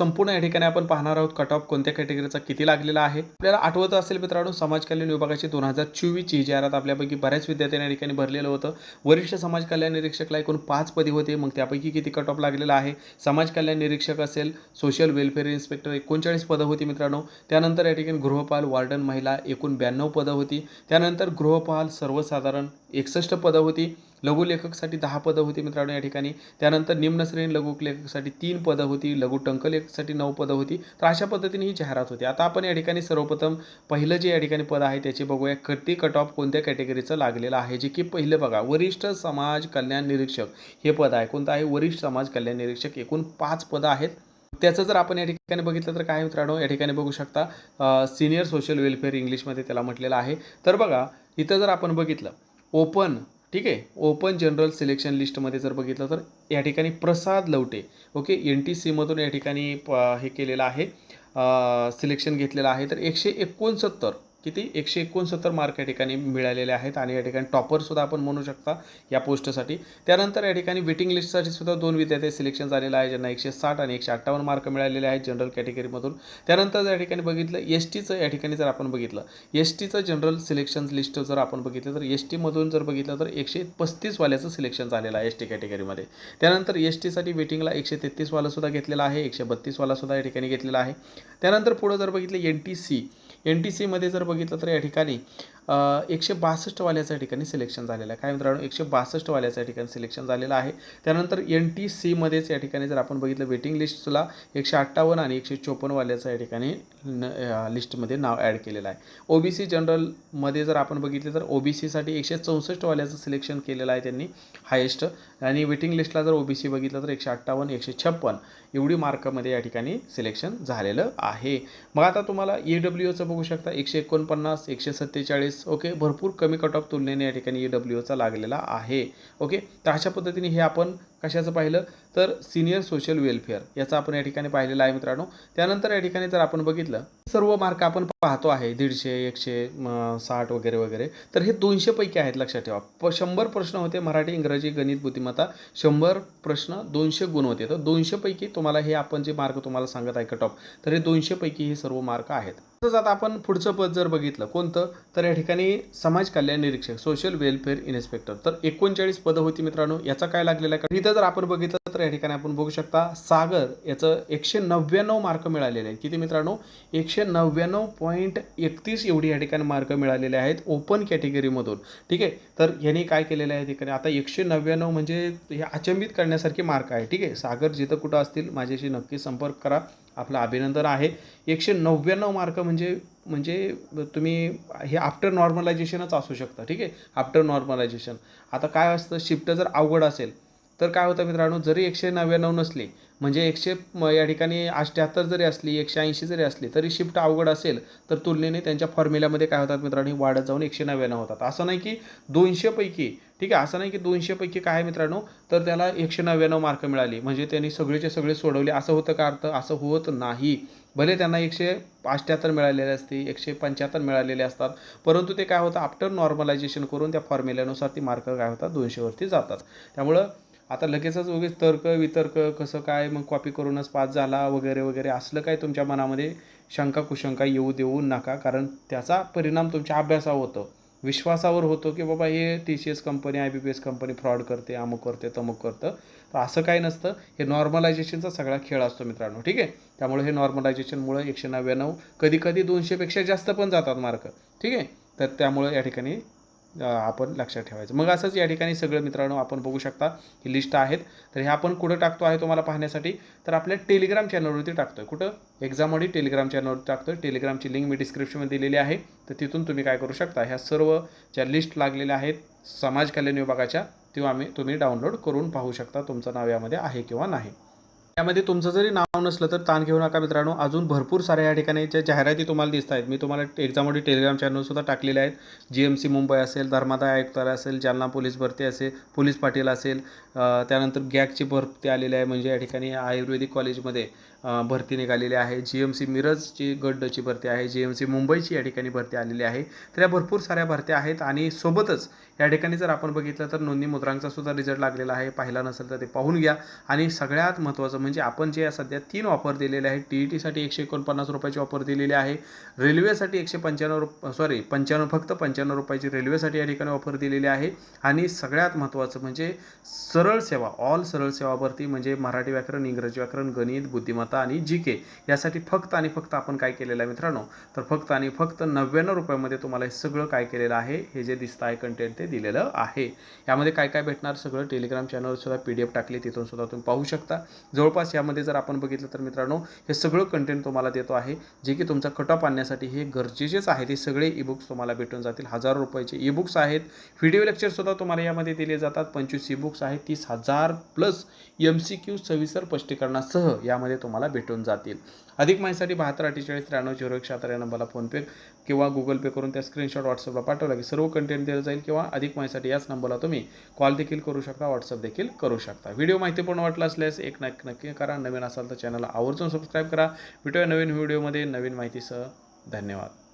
संपूर्ण या ठिकाणी आपण पाहणार आहोत कट ऑफ कोणत्या कॅटेगरीचा किती लागलेला आहे. आपल्याला आठवत असेल मित्रांनो समाज कल्याण विभागाची दोन हजार चोवीसची जाहिरात आपल्यापैकी बऱ्याच विद्यार्थ्यांनी या ठिकाणी भरलेलं होतं. वरिष्ठ समाज कल्याण निरीक्षकला एकूण पाच पदी होते मग त्यापैकी किती कट ऑफ लागलेला आहे? समाज कल्याण निरीक्षक असेल सोशल वेलफेअर इन्स्पेक्टर एकोणचाळीस पदं होती मित्रांनो. त्यानंतर या ठिकाणी गृहपाल वार्डन महिला एकूण ब्याण्णव पदं होती. त्यानंतर गृहपाल सर्वसाधारण एकसष्ट पदं होती. लघुलेखकसाठी दहा पदं होती मित्रांनो या ठिकाणी. त्यानंतर निम्नश्रेणी लघुलेखकसाठी तीन पदं होती लघु टंकलेखकसाठी नऊ पदं होती. तर अशा पद्धतीने ही जाहिरात होती. आता आपण या ठिकाणी सर्वप्रथम पहिलं जे या ठिकाणी पद आहे त्याचे बघूया. कती कट ऑफ कोणत्या कॅटेगरीचं लागलेलं आहे? जे की पहिलं बघा वरिष्ठ समाज कल्याण निरीक्षक. हे पद आहे. कोणतं आहे? वरिष्ठ समाज कल्याण निरीक्षक. एकूण पाच पदं आहेत. त्याचं जर आपण या ठिकाणी बघितलं तर काय मित्रांनो? या ठिकाणी बघू शकता सिनियर सोशल वेलफेअर इंग्लिशमध्ये त्याला म्हटलेलं आहे. तर बघा इथं जर आपण बघितलं ओपन ठीक आहे? ओपन जनरल सिलेक्शन लिस्टमध्ये जर बघितलं तर या ठिकाणी Prasad Lavate okay? N T सीमधून या ठिकाणी प हे केलेलं आहे. सिलेक्शन घेतलेलं आहे. तर एकशे एकोणसत्तर किती? एकशे एकोणसत्तर मार्क या ठिकाणी मिळालेले आहेत आणि या ठिकाणी टॉपरसुद्धा आपण म्हणू शकता या पोस्टसाठी त्यानंतर या ठिकाणी वेटिंग लिस्टसाठी सुद्धा दोन विद्यार्थी सिलेक्शन झालेलं आहे ज्यांना एकशे साठ आणि एकशे अठ्ठावन्न मार्क मिळालेले आहेत जनरल कॅटेगरीमधून त्यानंतर या ठिकाणी बघितलं एस टीचं या ठिकाणी जर आपण बघितलं एस टीचं जनरल सिलेक्शन लिस्ट जर आपण बघितलं तर एस टीमधून जर बघितलं तर एकशे पस्तीसवाल्याचं सिलेक्शन झालेलं आहे एस टी कॅटेगरीमध्ये त्यानंतर एस टीसाठी वेटिंगला एकशे तेहतीसवालासुद्धा घेतलेला आहे एकशे बत्तीसवालासुद्धा या ठिकाणी घेतलेला आहे. त्यानंतर पुढं जर बघितलं N T C N T सीमध्ये जर बघितलं तर या ठिकाणी एकशे बासष्टवाल्याच्या ठिकाणी सिलेक्शन झालेलं आहे. काय मित्रांनो एकशे बासष्टवाल्याच्या ठिकाणी सिलेक्शन झालेलं आहे. त्यानंतर एन टी सीमध्येच या ठिकाणी जर आपण बघितलं वेटिंग लिस्टला एकशे अठ्ठावन्न आणि एकशे चोपन्नवाल्याचं या ठिकाणी लिस्टमध्ये नाव ॲड केलेलं आहे. ओ बी सी जनरलमध्ये जर आपण बघितलं तर ओ बी सीसाठी एकशे चौसष्टवाल्याचं सिलेक्शन केलेलं आहे त्यांनी हायेस्ट आणि वेटिंग लिस्टला जर ओ बी सी बघितलं तर एकशे अठ्ठावन्न एकशे छप्पन एवढी मार्कमध्ये या ठिकाणी सिलेक्शन झालेलं आहे. मग आता तुम्हाला ई डब्ल्यू ओचं बघू शकता. एकशे एकोणपन्नास एकशे सत्तेचाळीस ओके भरपूर कमी कट ऑफ तुलनेने या ठिकाणी ई डब्ल्यू ओचा लागलेला आहे. ओके तर अशा पद्धतीने हे आपण कशाचं पाहिलं? तर सिनियर सोशल वेलफेअर याचं आपण या ठिकाणी पाहिलेलं आहे मित्रांनो. त्यानंतर या ठिकाणी जर आपण बघितलं सर्व मार्क आपण पाहतो आहे दीडशे एकशे साठ वगैरे वगैरे. तर हे दोनशेपैकी आहेत लक्षात ठेवा. प शंभर प्रश्न होते मराठी इंग्रजी गणित बुद्धिमत्ता. शंभर प्रश्न दोनशे गुण होते. तर दोनशेपैकी तुम्हाला हे आपण जे मार्क तुम्हाला सांगत आहे कट ऑफ तर हे दोनशेपैकी हे सर्व मार्क आहेत. तसंच आता आपण पुढचं पद जर बघितलं कोणतं? तर या ठिकाणी समाज कल्याण निरीक्षक सोशल वेलफेअर इन्स्पेक्टर. तर एकोणचाळीस पदं होती मित्रांनो याचा काय लागलेला आहे? इथं जर आपण बघितलं तर या ठिकाणी आपण बघू शकता सागर याचं एकशे नव्याण्णव मार्क मिळालेले आहेत. किती मित्रांनो? एकशे नव्याण्णव पॉईंट एकतीस एवढी या ठिकाणी मार्क मिळालेले आहेत ओपन कॅटेगरीमधून ठीक आहे? तर यांनी काय केलेलं आहे ठिकाणी? आता एकशे नव्याण्णव म्हणजे हे अचंबित करण्यासारखे मार्क आहे. ठीक आहे? सागर जिथं कुठं असतील माझ्याशी नक्की संपर्क करा. आपलं अभिनंदन आहे. एकशे नव्याण्णव मार्क म्हणजे म्हणजे तुम्ही हे आफ्टर नॉर्मलायझेशनच असू शकतं. ठीक आहे? आफ्टर नॉर्मलायझेशन आता काय असतं? शिफ्ट जर अवघड असेल तर काय होतं मित्रांनो जरी एकशे नव्याण्णव नसली म्हणजे एकशे या ठिकाणी अठ्ठ्याहत्तर जरी असली एकशे ऐंशी जरी असली तरी शिफ्ट अवघड असेल तर तुलनेने त्यांच्या फॉर्म्युल्यामध्ये काय होतात मित्रांनो वाढत जाऊन एकशे नव्याण्णव होतात. असं नाही की दोनशेपैकी ठीक आहे असं नाही की दोनशेपैकी काय मित्रांनो तर त्याला एकशे नव्याण्णव मार्क मिळाली. म्हणजे त्यांनी सगळेचे सगळे सोडवले. असं होतं का अर्थ? असं होत नाही. भले त्यांना एकशे अठ्ठ्याहत्तर मिळालेले असते एकशे पंच्याहत्तर मिळालेले असतात परंतु ते काय होतं आफ्टर नॉर्मलायझेशन करून त्या फॉर्म्युल्यानुसार ती मार्क काय होतात? दोनशेवरती जातात. त्यामुळं आता लगेचच उगीच तर्क वितर्क कसं काय मग कॉपी करूनच पास झाला वगैरे वगैरे असलं काय तुमच्या मनामध्ये शंका कुशंका येऊ देऊ नका. कारण त्याचा परिणाम तुमच्या अभ्यासावर होतो. विश्वासावर होतो की बाबा हे T C S company I B P S company fraud करते अमुक करते तमुक करतं. तर असं काही नसतं. हे नॉर्मलायझेशनचा सगळा खेळ असतो मित्रांनो. ठीक आहे? त्यामुळे हे नॉर्मलायझेशनमुळं एकशे नव्याण्णव कधी कधी दोनशेपेक्षा जास्त पण जातात मार्क ठीक आहे? तर त्यामुळं या ठिकाणी आपण लक्षात ठेवायचं. मग असंच या ठिकाणी सगळं मित्रांनो आपण बघू शकता ही लिस्ट आहेत. तर हे आपण कुठं टाकतो आहे तुम्हाला पाहण्यासाठी? तर आपल्या टेलिग्राम चॅनलवरती टाकतो आहे कुठं? एक्झाममध्ये टेलिग्राम चॅनलवरती टाकतोय. आहे टेलिग्रामची लिंक मी डिस्क्रिप्शनमध्ये दिलेली आहे. तर तिथून तुम्ही काय करू शकता? ह्या सर्व ज्या लिस्ट लागलेल्या आहेत समाज कल्याण विभागाच्या त्यो आम्ही तुम्ही डाउनलोड करून पाहू शकता तुमचं नाव यामध्ये आहे किंवा नाही. यामध्ये तुमचं जरी नाव नसलं तर ताण घेऊ नका मित्रांनो. अजून भरपूर साऱ्या या ठिकाणी ज्या जाहिराती तुम्हाला दिसत आहेत. मी तुम्हाला एक्झाममध्ये टेलिग्राम चॅनलसुद्धा टाकलेले आहेत. जी एम सी मुंबई असेल धर्मादाय आयुक्तालय असेल जालना पोलीस भरती असेल पोलीस पाटील असेल त्यानंतर गॅगची भरती आलेली आहे. म्हणजे या ठिकाणी आयुर्वेदिक कॉलेजमध्ये भरती निघालेली आहे. जी एम सी मिरजची गडची भरती आहे. जी एम सी मुंबईची या ठिकाणी भरती आलेली आहे. तर या भरपूर साऱ्या भरत्या आहेत आणि सोबतच या ठिकाणी जर आपण बघितलं तर नोंदणी मुद्रांकचा सुद्धा रिझल्ट लागलेला आहे. पाहिला नसेल तर ते पाहून घ्या. आणि सगळ्यात महत्त्वाचं म्हणजे आपण जे सध्या तीन ऑफर दिलेले आहेत टी ई टीसाठी एकशे एकोणपन्नास रुपयाची ऑफर दिलेली आहे. रेल्वेसाठी एकशे पंच्याण्णव रुप सॉरी पंच्याण्णव फक्त पंच्याण्णव रुपयाची रेल्वेसाठी या ठिकाणी ऑफर दिलेली आहे. आणि सगळ्यात महत्त्वाचं म्हणजे सरळ सेवा ऑल सरळ सेवा भरती म्हणजे मराठी व्याकरण इंग्रजी व्याकरण गणित बुद्धिमत्ता आणि जी के यासाठी फक्त आणि फक्त आपण काय केलेलं आहे मित्रांनो? तर फक्त आणि फक्त नव्याण्णव रुपयामध्ये तुम्हाला हे सगळं काय केलेलं आहे? हे जे दिसतं आहे कंटेंट ते दिलेलं आहे. यामध्ये काय काय भेटणार? सगळं टेलिग्राम चॅनलवर सुद्धा पी डी एफ टाकली तिथून सुद्धा तुम्ही पाहू शकता. जवळपास यामध्ये जर आपण बघितलं तर मित्रांनो हे सगळं कंटेंट तुम्हाला देतो आहे जे की तुमचा कटअप आणण्यासाठी हे गरजेचेच आहे. ते सगळे ईबुक्स तुम्हाला भेटून जातील. हजार रुपयाचे ईबुक्स आहेत. व्हिडिओ लेक्चरसुद्धा तुम्हाला यामध्ये दिले जातात. पंचवीस ईबुक्स आहेत. तीस हजार प्लस एम सी क्यू सविस्तर स्पष्टीकरणासह यामध्ये तुम्हाला भेटून जातील. अधिक माहितीसाठी बहात्तर अठ्ठेचाळीस त्र्याण्णव झिरो एक शहात्तर या नंबरला फोनपे किंवा गुगल पे करून त्या स्क्रीनशॉट व्हॉट्सअपला पाठवला की सर्व कंटेंट दिलं जाईल किंवा अधिक माहितीसाठी याच नंबरला तुम्ही कॉल देखील करू शकता व्हॉट्सअप देखील करू शकता. व्हिडिओ माहितीपूर्ण वाटला असल्यास एक नक्की नक्की करा. नवीन असाल तर चॅनलला आवर्जून सबस्क्राईब करा. भेटूया नवीन व्हिडिओमध्ये नवीन माहितीसह धन्यवाद.